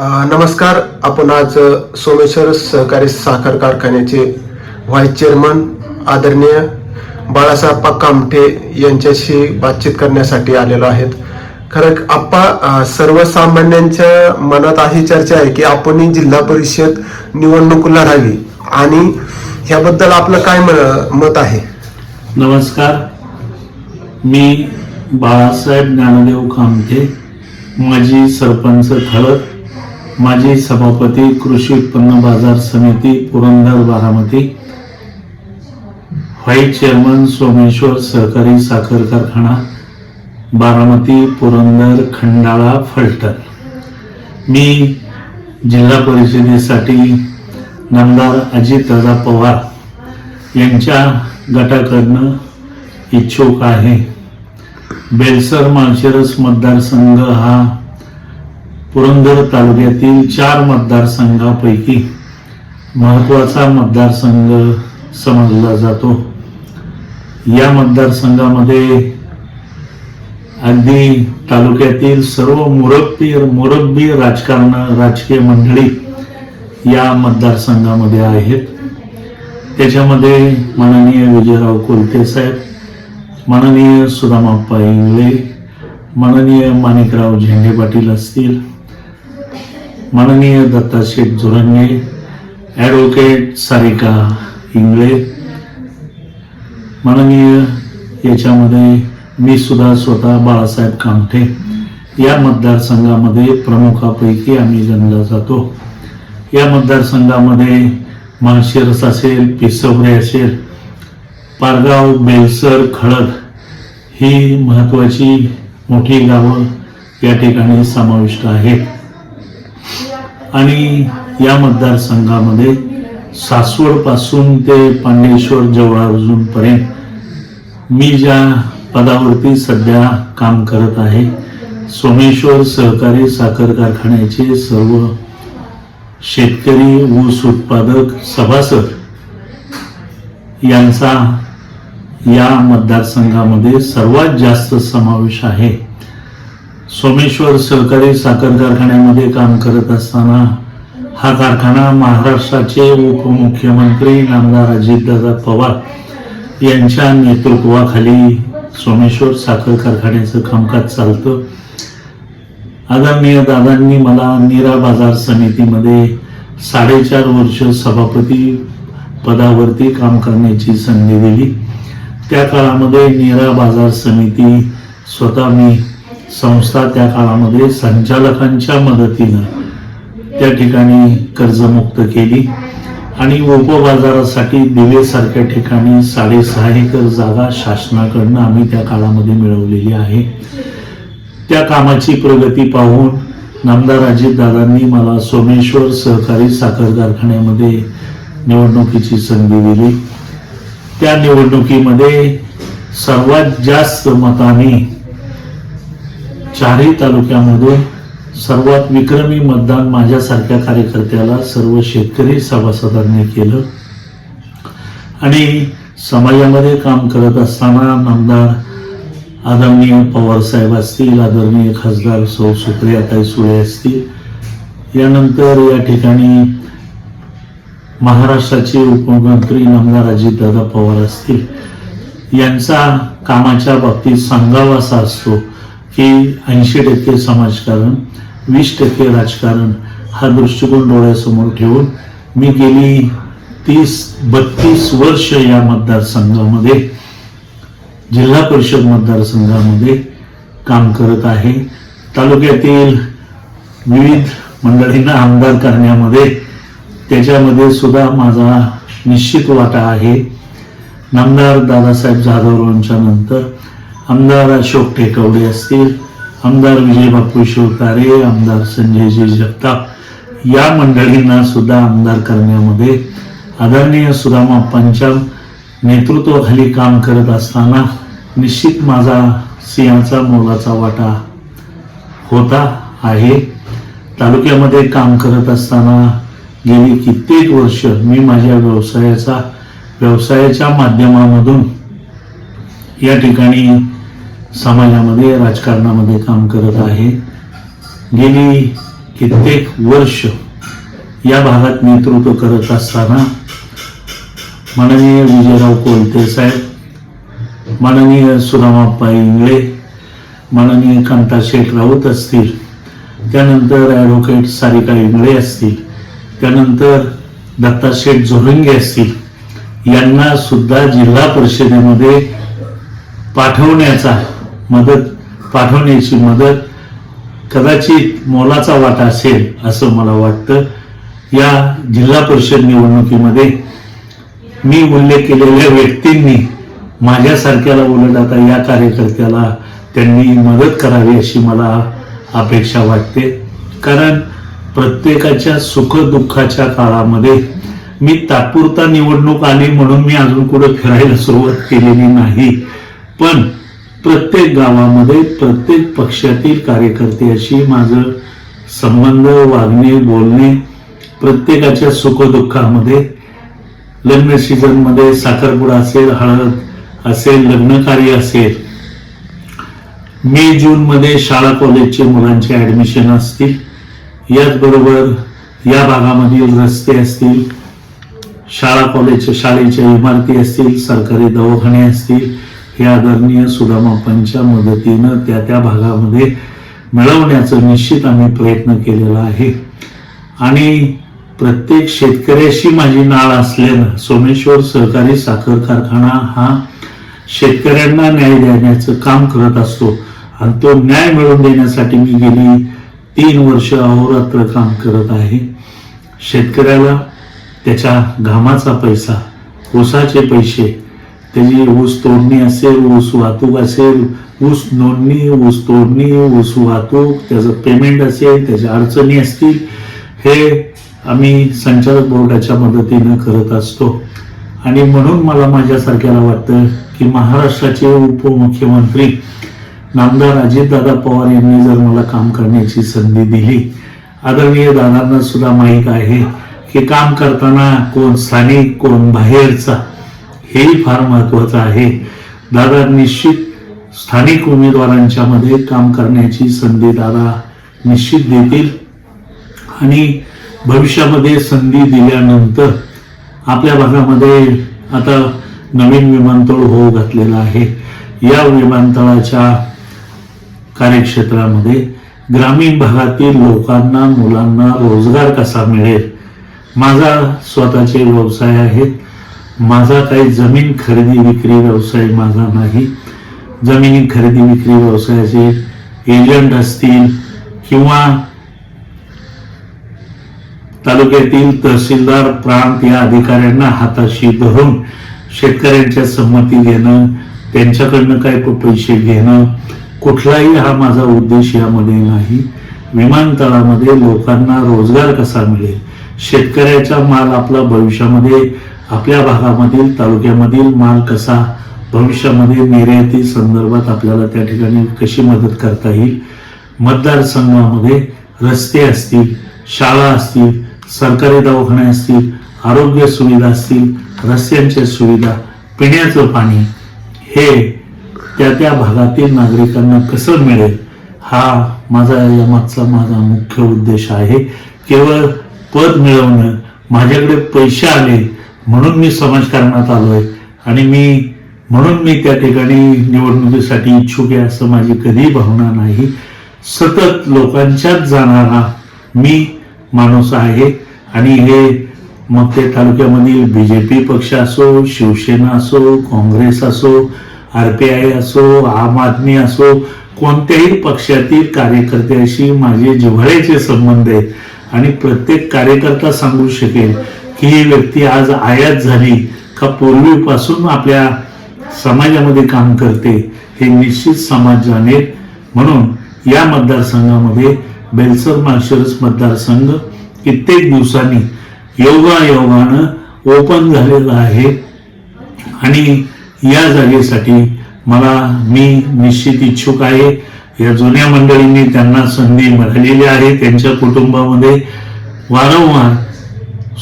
नमस्कार. आपण आज सोमेश्वर सहकारी साखर कारखान्याचे व्हाईस चेअरमन आदरणीय बाळासाहेब कामठे यांच्याशी बातचीत करण्यासाठी आलेलो आहेत. खरं आप्पा सर्वसामान्यांच्या मनात अशी चर्चा आहे की आपण जिल्हा परिषद निवडणूक लढावी आणि ह्याबद्दल आपलं काय म- मत आहे? नमस्कार. मी बाळासाहेब ज्ञानदेव कामते माजी सरपंच खरं माजी सभापती कृषी उत्पन्न बाजार समिती पुरंदर बारामती व्हाईस चेअरमन सोमेश्वर सहकारी साखर कारखाना बारामती पुरंदर खंडाळा फलटण. मी जिल्हा परिषदेसाठी नामदार अजितदादा पवार यांच्या गटाकडनं इच्छुक आहे. बेलसर माळशिरस मतदारसंघ हा पुरंदर तालुक्यातील चार मतदारसंघापैकी महत्त्वाचा मतदारसंघ समजला जातो. या मतदारसंघामध्ये अगदी तालुक्यातील सर्व मुरब्बी मुरब्बी राजकारण राजकीय मंडळी या मतदारसंघामध्ये आहेत. त्याच्यामध्ये माननीय विजयराव कोलते साहेब माननीय सुदामाप्पा इंगळे माननीय माणिकराव झेंडे पाटील असतील माननीय दत्ताशेठ झुरंगे ॲडव्होकेट सारिका इंगळे माननीय याच्यामध्ये मी सुद्धा स्वतः बाळासाहेब कामठे. या मतदारसंघामध्ये प्रमुखापैकी आम्ही गणला जातो. या मतदारसंघामध्ये माळशिरस असेल पिसवरे असेल पारगाव बेलसर खळद ही महत्त्वाची मोठी गावं या ठिकाणी समाविष्ट आहेत. आणि या मतदारसंघामध्ये सासवडपासून ते पांडेश्वर जवळ पर्यंत मी ज्या पदावरती सध्या काम करत आहे सोमेश्वर सहकारी साखर कारखान्याचे सर्व शेतकरी ऊस उत्पादक सभासद यांचा या मतदारसंघामध्ये सर्वात जास्त समावेश आहे. सोमेश्वर सहकारी साखर कारखान्यामध्ये काम करत असताना हा कारखाना महाराष्ट्राचे उपमुख्यमंत्री नामदार अजितदादा पवार यांच्या नेतृत्वाखाली सोमेश्वर साखर कारखान्याचं कामकाज चालतं. आदरणीय दादांनी मला नीरा बाजार समितीमध्ये साडेचार वर्ष सभापती पदावरती काम करण्याची संधी दिली. त्या काळामध्ये नीरा बाजार समिती स्वतः मी संस्था त्या काळामध्ये संचालकांच्या मदतीनं त्या ठिकाणी कर्जमुक्त केली. आणि उपबाजारासाठी दिवेसारख्या ठिकाणी साडेसहा एकर जागा शासनाकडनं आम्ही त्या काळामध्ये मिळवलेली आहे. त्या कामाची प्रगती पाहून नामदार अजितदादांनी मला सोमेश्वर सहकारी साखर कारखान्यामध्ये निवडणुकीची संधी दिली. त्या निवडणुकीमध्ये सर्वात जास्त मताने चारही तालुक्यामधून सर्वात विक्रमी मतदान माझ्यासारख्या कार्यकर्त्याला सर्व शेतकरी सभासदांनी केलं. आणि समाजामध्ये काम करत असताना नामदार आदरणीय पवार साहेब असतील आदरणीय खासदार सौ सुप्रियाताई सुळे असतील. यानंतर या ठिकाणी महाराष्ट्राचे उपमुख्यमंत्री नामदार अजितदादा पवार असतील. यांचा कामाच्या बाबतीत सांगावा असा असतो. की ऐंशी टक्के समाजकारण वीस टक्के राजकारण हा दृष्टिकोन डोळ्यासमोर ठेवून मी गेली तीस बत्तीस वर्ष या मतदारसंघामध्ये जिल्हा परिषद मतदारसंघामध्ये काम करत आहे. तालुक्यातील विविध मंडळींना आमदार करण्यामध्ये त्याच्यामध्ये सुद्धा माझा निश्चित वाटा आहे. नामदार दादासाहेब जाधवरावांच्या नंतर आमदार अशोक टेकवडे असतील आमदार विजय बापू शिवतारे आमदार संजयजी जगताप या मंडळींना सुद्धा आमदार करण्यामध्ये आदरणीय सुदामाप्पांच्या नेतृत्वाखाली काम करत असताना निश्चित माझा सिंहाचा मोलाचा वाटा होता आहे. तालुक्यामध्ये काम करत असताना गेली कित्येक वर्ष मी माझ्या व्यवसायाचा व्यवसायाच्या माध्यमामधून या ठिकाणी समाजामध्ये राजकारणामध्ये काम करत आहे. गेली कित्येक वर्ष या भागात नेतृत्व करत असताना माननीय विजयराव कोलते साहेब माननीय सुरामाप्पा इंगळे माननीय कांता शेठ राऊत असतील त्यानंतर ॲडव्होकेट सारिका इंगळे असतील त्यानंतर दत्ता शेठ झोरंगे असतील यांना सुद्धा जिल्हा परिषदेमध्ये पाठवण्याचा मदत पाठवण्याची मदत कदाचित मोलाचा वाटा असेल असं मला वाटतं. या जिल्हा परिषद निवडणुकीमध्ये मी उल्लेख केलेल्या व्यक्तींनी माझ्यासारख्याला उलट आता या कार्यकर्त्याला त्यांनी मदत करावी अशी मला अपेक्षा वाटते. कारण प्रत्येकाच्या सुखदुःखाच्या काळामध्ये मी तात्पुरता निवडणूक आली म्हणून मी अजून कुठं फिरायला सुरुवात केलेली नाही. पण प्रत्येक गावामध्ये प्रत्येक पक्षातील कार्यकर्त्याशी माझं संबंध वागणे बोलणे प्रत्येकाच्या सुखदुःखामध्ये लग्न सीझनमध्ये साखरपुडा असेल हळद असेल लग्न कार्य असेल मे जून मध्ये शाळा कॉलेजचे मुलांचे ऍडमिशन असतील याचबरोबर या भागामधील रस्ते असतील शाळा कॉलेजच्या शाळेच्या इमारती असतील सरकारी दवाखाने असतील हे आदरणीय सुदामापांच्या मदतीनं त्या त्या भागामध्ये मिळवण्याचं निश्चित आम्ही प्रयत्न केलेला आहे. आणि प्रत्येक शेतकऱ्याशी माझी नाळ असल्यानं सोमेश्वर सहकारी साखर कारखाना हा शेतकऱ्यांना न्याय देण्याचं काम करत असतो. आणि तो न्याय मिळवून देण्यासाठी मी गेली तीन वर्ष अहोरात्र काम करत आहे. शेतकऱ्याला त्याच्या घामाचा पैसा कोसाचे पैसे त्याची ऊस तोडणी असेल ऊस वाहतूक असेल ऊस नोंदणी ऊस तोडणी ऊस वाहतूक त्याचं पेमेंट असेल त्याच्या अडचणी असतील हे आम्ही संचालक बोर्डाच्या मदतीनं करत असतो आणि म्हणून मला माझ्यासारख्याला वाटतं की महाराष्ट्राचे उपमुख्यमंत्री नामदार अजितदादा पवार यांनी जर मला काम करण्याची संधी दिली आदरणीय दादांना सुद्धा माहीत आहे की काम करताना कोण स्थानिक कोण बाहेरचा हेही फार महत्वाचं आहे. दादा निश्चित स्थानिक उमेदवारांच्या मध्ये काम करण्याची संधी दादा निश्चित देतील. आणि भविष्यामध्ये संधी दिल्यानंतर आपल्या भागामध्ये आता नवीन विमानतळ होऊ घातलेला आहे. या विमानतळाच्या कार्यक्षेत्रामध्ये ग्रामीण भागातील लोकांना मुलांना रोजगार कसा मिळेल? माझा स्वतःचे व्यवसाय आहेत. माझा काही जमीन खरेदी विक्री व्यवसाय माझा नाही. जमिनी खरेदी विक्री व्यवसायाचे एजंट असतील किंवा तालुक्यातील तहसीलदार प्रांत या अधिकाऱ्यांना हाताशी धरून शेतकऱ्यांच्या संमती घेणं त्यांच्याकडनं काय पैसे घेणं कुठलाही हा माझा उद्देश यामध्ये नाही. विमानतळामध्ये लोकांना रोजगार कसा मिळेल? शेतकऱ्याचा माल आपला भविष्यामध्ये आपल्या भागामधील तालुक्यामधील माल कसा भविष्यामध्ये निर्याती संदर्भात आपल्याला त्या ठिकाणी कशी मदत करता येईल? मतदारसंघामध्ये रस्ते असतील शाळा असतील सरकारी दवाखाने असतील आरोग्य सुविधा असतील रस्त्यांच्या सुविधा पिण्याचं पाणी हे त्या त्या भागातील नागरिकांना कसं मिळेल? हा माझा या मागचा माझा मुख्य उद्देश आहे. केवळ पद मिळवणं माझ्याकडे पैसे आले म्हणून मी समाजकारणात आलोय. आणि मी म्हणून मी त्या ठिकाणी निवडणुकीसाठी इच्छुक आहे असं माझी कधी भावना नाही. सतत लोकांच्यात जाणारा मी माणूस आहे. आणि हे मग ते तालुक्यामधील बीजेपी पक्ष असो शिवसेना असो काँग्रेस असो आर पी आय असो आम आदमी असो कोणत्याही पक्षातील कार्यकर्त्याशी माझे जिव्हाळ्याचे संबंध आहेत. आणि प्रत्येक कार्यकर्ता सांगू शकेल ही व्यक्ती आज आयात झाली का पूर्वीपासून आपल्या समाजामध्ये काम करते हे निश्चित समाज जाणेल. म्हणून या मतदारसंघामध्ये बेलसर माळशिरस मतदारसंघ कित्येक दिवसांनी योगायोगानं ओपन झालेला आहे. आणि या जागेसाठी मला मी निश्चित इच्छुक आहे. या जुन्या मंडळींनी त्यांना संधी मिळालेली आहे. त्यांच्या कुटुंबामध्ये वारंवार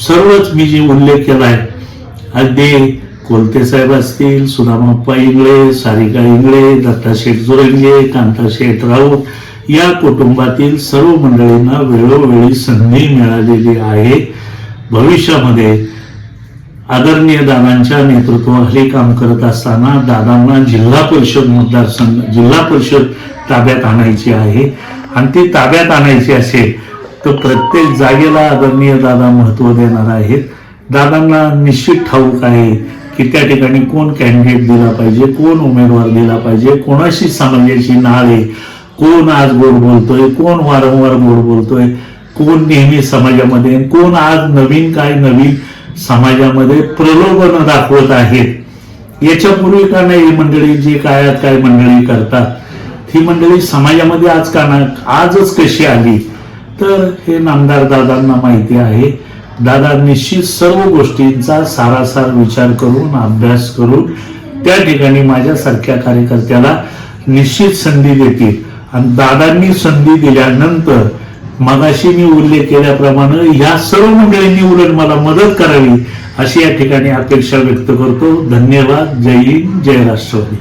सर्वच मी जे उल्लेख केला आहे अगदी कोलते साहेब असतील सुदामाप्पा इंगळे सारिका इंगळे दत्ता शेठ जोरंगे कांता शेठ राऊत या कुटुंबातील सर्व मंडळींना वेळोवेळी संधी मिळालेली आहे. भविष्यामध्ये आदरणीय दादांच्या नेतृत्वाखाली काम करत असताना दादांना जिल्हा परिषद मतदारसंघ जिल्हा परिषद ताब्यात आणायची आहे. आणि ती ताब्यात आणायची असेल तर प्रत्येक जागेला आदरणीय दादा महत्त्व देणार आहेत. दादांना निश्चित ठाऊक आहे की त्या ठिकाणी कोण कॅन्डिडेट दिला पाहिजे कोण उमेदवार दिला पाहिजे कोणाशी समाजाची नाळ आहे कोण आज गोड बोलतोय कोण वारंवार गोड बोलतोय कोण नेहमी समाजामध्ये कोण आज नवीन काय नवीन समाजामध्ये प्रलोभन दाखवत आहेत. याच्यापूर्वी का नाही ही मंडळी जी काय काय मंडळी करतात? ही मंडळी समाजामध्ये आज का ना आजच कशी आली? तर हे नामदार दादांना माहिती आहे. दादा निश्चित सर्व गोष्टींचा सारासार विचार करून अभ्यास करून त्या ठिकाणी माझ्यासारख्या कार्यकर्त्याला निश्चित संधी देतील. आणि दादांनी संधी दिल्यानंतर मगाशी मी उल्लेख केल्याप्रमाणे ह्या सर्व मंडळींनी उलट मला मदत करावी अशी या ठिकाणी अपेक्षा व्यक्त करतो. धन्यवाद. जय हिंद. जय राष्ट्रवादी.